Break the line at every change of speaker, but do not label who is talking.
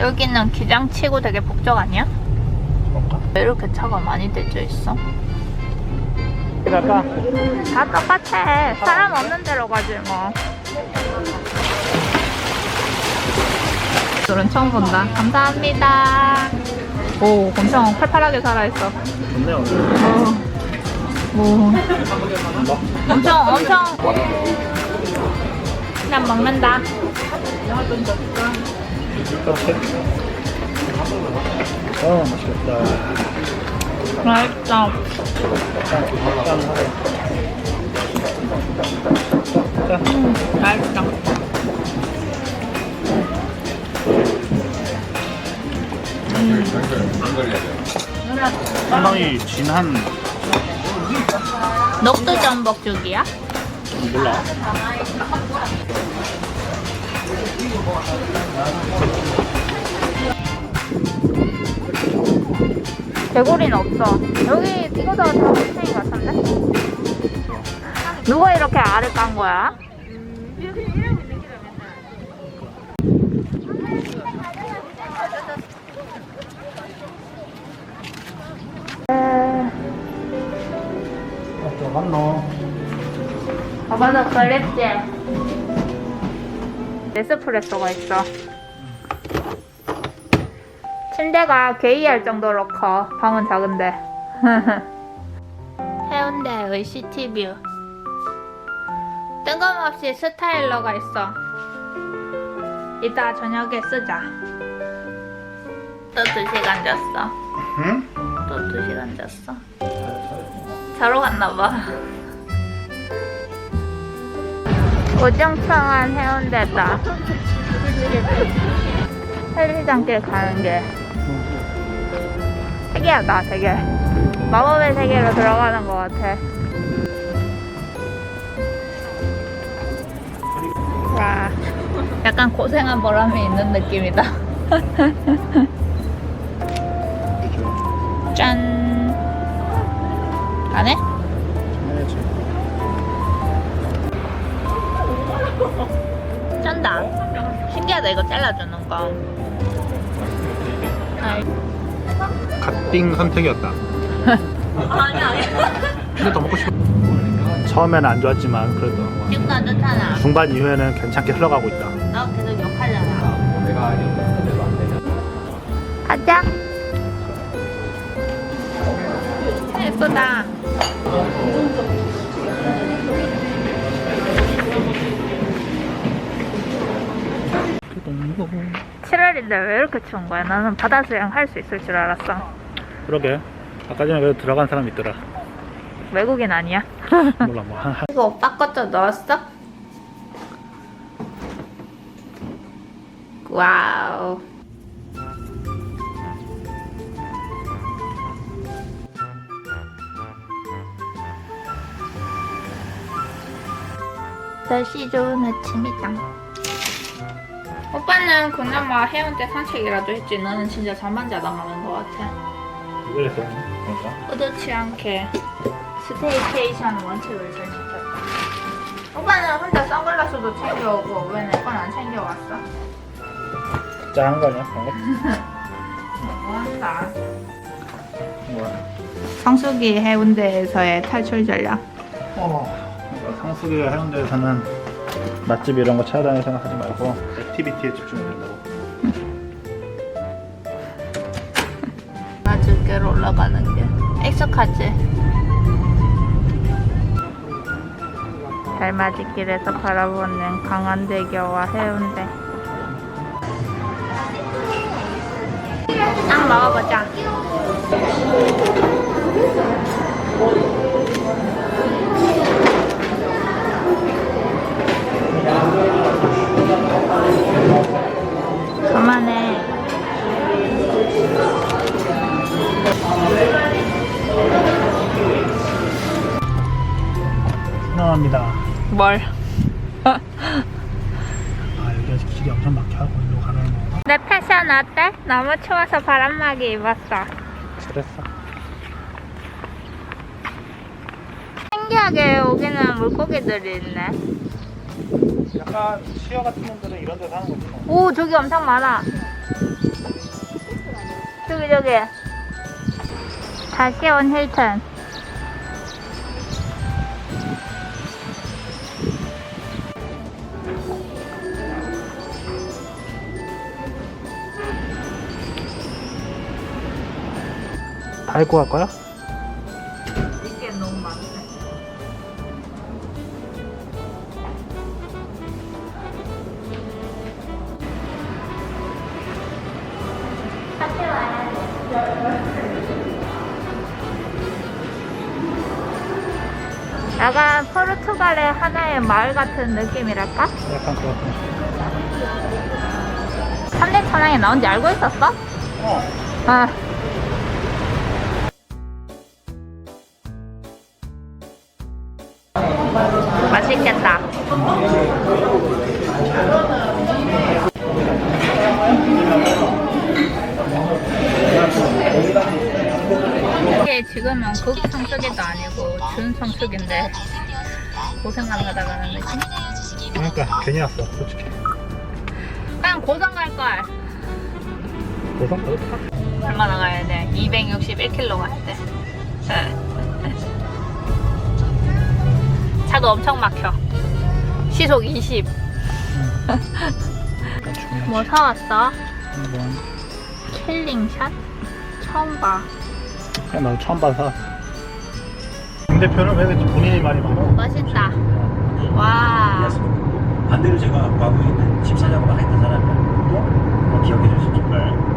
여기는 기장 치고 되게 북적 아니야?
그런가?
왜 이렇게 차가 많이 대져 있어?
갈까?
다 똑같아. 사람 없는 데로 가지 뭐. 둘은 처음 본다. 감사합니다. 오, 엄청 팔팔하게 살아있어.
좋네요.
오, 오. 엄청, 엄청. 그냥 먹는다.
어, 맛있겠다.
맛있다.
짠.
맛있다.
상당히 진한,
녹두 전복 죽이야?
몰라.
개구리는 없어. 여기 이거 다 동생이 같은데? 누가 이렇게 알을 깐 거야?
어, 저 맞노.
아빠도 걸렸지? 에스프레소가 있어. 침대가 게이할 정도로 커. 방은 작은데. 해운대의 시티뷰. 뜬금없이 스타일러가 있어. 이따 저녁에 쓰자. 또두 시간 잤어.
응?
또두 시간 잤어. 자러 갔나봐. 우중충한 해운대다. 헬리장길 가는 게 특이하다, 되게. 마법의 세계로 들어가는 것 같아. 와, 약간 고생한 보람이 있는 느낌이다. 짠. 안 해? 이거 잘라주는 거.
갓빙 선택이었다.
아니, 아니.
근데 더 먹고 싶어. 처음에는 안 좋았지만 그래도
지금도 안 좋잖아.
중반 이후에는 괜찮게 흘러가고 있다.
너 계속 욕하잖아. 가자. 예쁘다.
그
7월인데 왜 이렇게 추운 거야? 나는 바다 수영 할 수 있을 줄 알았어.
그러게. 아까 전에 그래도 들어간 사람 있더라.
외국인 아니야?
몰라 뭐 한, 한
이거 오빠 것도 넣었어? 와우. 날씨 좋은 아침이다. 오빠는 그나마 해운대 산책이라도 했지. 너는 진짜 잠만 자다 가는 것 같아.
그래서 그러니까
의도치 않게 스테이케이션 원칙을 잘 지켰다. 오빠는 혼자 선글라스도 챙겨오고 왜 내 건 안 챙겨왔어?
짠한 거 아니야?
너무한다.
뭐야?
성수기 해운대에서의 탈출 전략.
어, 상수기가 해운대에서는 맛집 이런 거 찾아다닐 생각하지 말고 액티비티에 집중해야 된다고.
나주께로 올라가는 게 익숙하지? 달맞이길에서 바라보는 강원대교와 해운대. 딱 먹어보자. 뭘?
아 여기가 길이 엄청 막혀갖고 일로 가는 거.
내 패션 어때? 너무 추워서 바람막이 입었어.
그랬어.
신기하게 여기는 물고기들이 있네.
약간 시어 같은 놈들은 이런 데 사는 거지 뭐.
오, 저기 엄청 많아. 저기 저기 다시 온 힐튼
다 입고 갈 거야?
이게 너무 많네 같이 와야지 약간 포르투갈의 하나의 마을 같은 느낌이랄까?
약간 그렇고.
3대 천왕에 나온 지 알고 있었어?
어.
아. 맛있겠다. 이게 지금은 극 성수기도 아니고 준 성수기인데 고생만 하다 가는 느낌?
그러니까 괜히 왔어, 솔직히.
그냥 고성 갈걸.
고성 그렇다.
얼마나 가야 돼? 261km 갔대. 차도 엄청 막혀. 시속 20.
약간 중요하지.
뭐 사왔어?
뭐,
킬링샷? 처음 봐.
그냥 너 처음 봐서. 김 대표는 왜 그렇게 본인이 말이 많아?
맛있다. 와.
반대로 제가 과거에 있는 집사장으로 했던 사람이야. 또? 뭐 기억해 줄.
네.